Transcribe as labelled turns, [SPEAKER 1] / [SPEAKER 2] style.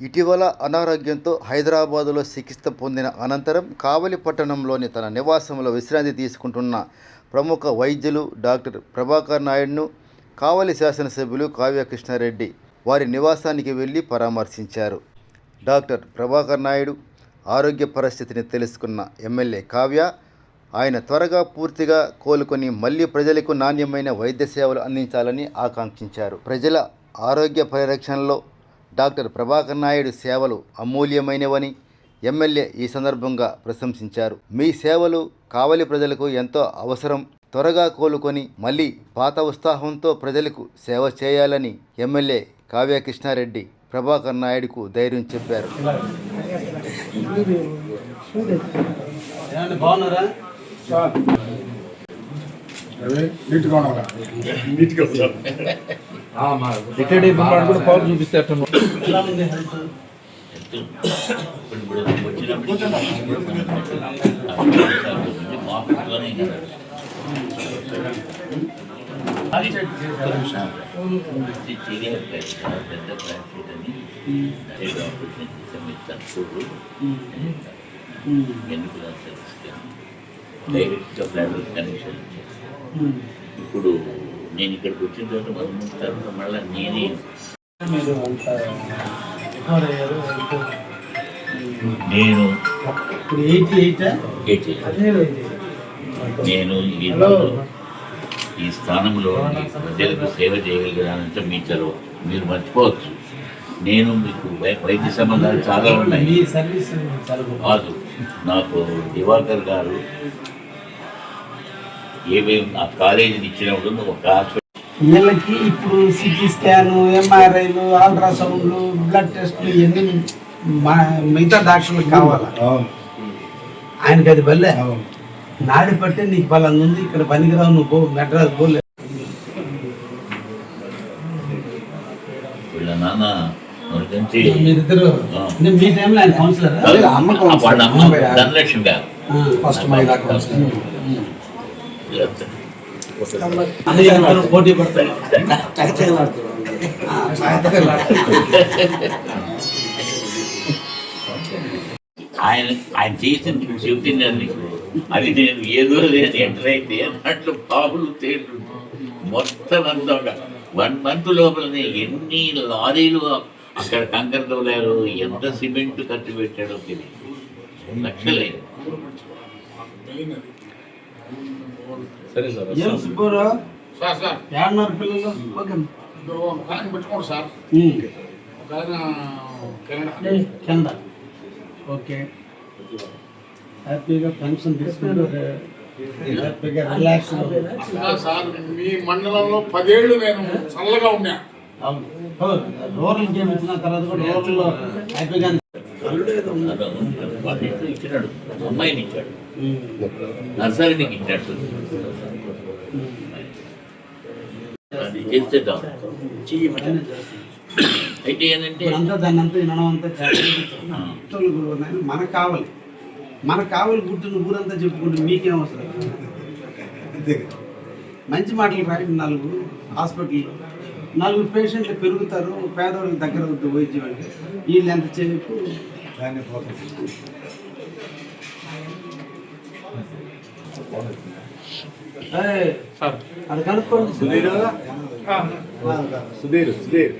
[SPEAKER 1] ఇటీవల అనారోగ్యంతో హైదరాబాదులో చికిత్స పొందిన అనంతరం కావలి పట్టణంలోని తన నివాసంలో విశ్రాంతి తీసుకుంటున్న ప్రముఖ వైద్యులు డాక్టర్ ప్రభాకర్ నాయుడును కావలి శాసనసభ్యులు కావ్య కృష్ణారెడ్డి వారి నివాసానికి వెళ్ళి పరామర్శించారు. డాక్టర్ ప్రభాకర్ నాయుడు ఆరోగ్య పరిస్థితిని తెలుసుకున్న ఎమ్మెల్యే కావ్య ఆయన త్వరగా పూర్తిగా కోలుకొని మళ్ళీ ప్రజలకు నాణ్యమైన వైద్య సేవలు అందించాలని ఆకాంక్షించారు. ప్రజల ఆరోగ్య పరిరక్షణలో డాక్టర్ ప్రభాకర్ నాయుడు సేవలు అమూల్యమైనవని ఎమ్మెల్యే ఈ సందర్భంగా ప్రశంసించారు. మీ సేవలు కావలి ప్రజలకు ఎంతో అవసరం. త్వరగా కోలుకొని మళ్ళీ పాత ఉత్సాహంతో ప్రజలకు సేవ చేయాలని ఎమ్మెల్యే కావ్య కృష్ణారెడ్డి ప్రభాకర్ నాయుడుకు ధైర్యం చెప్పారు.
[SPEAKER 2] బాగున్నారా?
[SPEAKER 3] నీట్గా ఉండాలి?
[SPEAKER 4] రిటైర్డ్ అయిపోయిన కూడా పవర్ చూపిస్తే అట్లా
[SPEAKER 2] ఎలా ఉంది హెల్త్
[SPEAKER 5] ఇప్పుడు నేను ఇక్కడికి వచ్చిన తర్వాత మంత్ తర్వాత మళ్ళీ నేనే నేను నేను ఈ స్థానంలో ప్రజలకు సేవ చేయగలిగానంటే మీ చదువు మీరు మర్చిపోవచ్చు. నేను మీకు వైద్య సంబంధాలు చాలా ఉన్నాయి.
[SPEAKER 2] చాలా.
[SPEAKER 5] కాదు నాకు దివాకర్ గారు ఏమేమి ఆ కాలేజీని ఇచ్చినప్పుడు ఒక హాస్పిటల్
[SPEAKER 2] వీళ్ళకి ఇప్పుడు సిటీ స్కాన్ ఎంఆర్ఐలు అల్ట్రాసౌండ్లు బ్లడ్ టెస్ట్లు ఇవన్నీ మా మిగతా డాక్టర్లకు కావాలి? ఆయనకి అది వల్లే నాడి పట్టే నీకు బలంగా ఉంది ఇక్కడ పనికిరావు నువ్వు పో మెడ్రాస్ పోలే
[SPEAKER 5] వీళ్ళ నాన్న
[SPEAKER 2] మీరిద్దరు నేను మీ టైంలో ఆయన కౌన్సిలర్
[SPEAKER 5] అమ్మ ధనలక్ష్మి గారు.
[SPEAKER 3] ఫస్ట్ మహిళా కౌన్సిలర్
[SPEAKER 2] అందరూ పోటీ పడతాయి
[SPEAKER 5] ఆయన ఆయన చేసిన చెబుతున్నాను అది నేను ఏదో లేదు ఎంటర్ అయితే అన్నట్లు బాబులు తేళ్ళు. మొత్తం అంతా వన్ మంత్ లోపలనే ఎన్ని లారీలు అక్కడ కంకర తోలారు ఎంత సిమెంట్ ఖర్చు పెట్టాడో తెలియదు లక్షలేదు
[SPEAKER 4] సరే సార్
[SPEAKER 2] ఏం సుబ్బారావు?
[SPEAKER 3] Sir sir.
[SPEAKER 2] ఏడున్నర పిల్లలు? ఓకే.
[SPEAKER 3] ఆయన పెట్టుకోండి సార్. ఒక ఆయన కెనడా.
[SPEAKER 2] కింద ఓకే. హ్యాపీగా పెన్షన్ తీసుకుంటూ హ్యాపీగా రిలాక్స్
[SPEAKER 3] అసలు సార్ మీ మండలంలో పదేళ్ళు నేను చల్లగా ఉన్నా.
[SPEAKER 2] రూరల్ గేమ్ ఇచ్చిన తర్వాత కూడా రూరల్లో హ్యాపీగా
[SPEAKER 5] ఇచ్చినాడు అమ్మాయిని ఇచ్చాడు. నర్సరీకి ఇచ్చినట్టు అది చేస్తే చాలు. అయితే ఏంటంటే
[SPEAKER 2] అంతా దాన్ని అంతా వినడం అంతా చేయాలి మనకు కావాలి. మనకు కావాలి గుర్తున్న ఊరంతా చెప్పుకుంటే మీకేం అవసరం? మంచి మాటలు రాయండి నాలుగు హాస్పిటల్. నలుగురు పేషెంట్లు పెరుగుతారు పేదవాళ్ళకి దగ్గర అవుతుంది వైద్యం అంటే. వీళ్ళు ఎంత చేయకు ఏయ్, అది కనుక్కోండి
[SPEAKER 4] సుధీర్ సుధీర్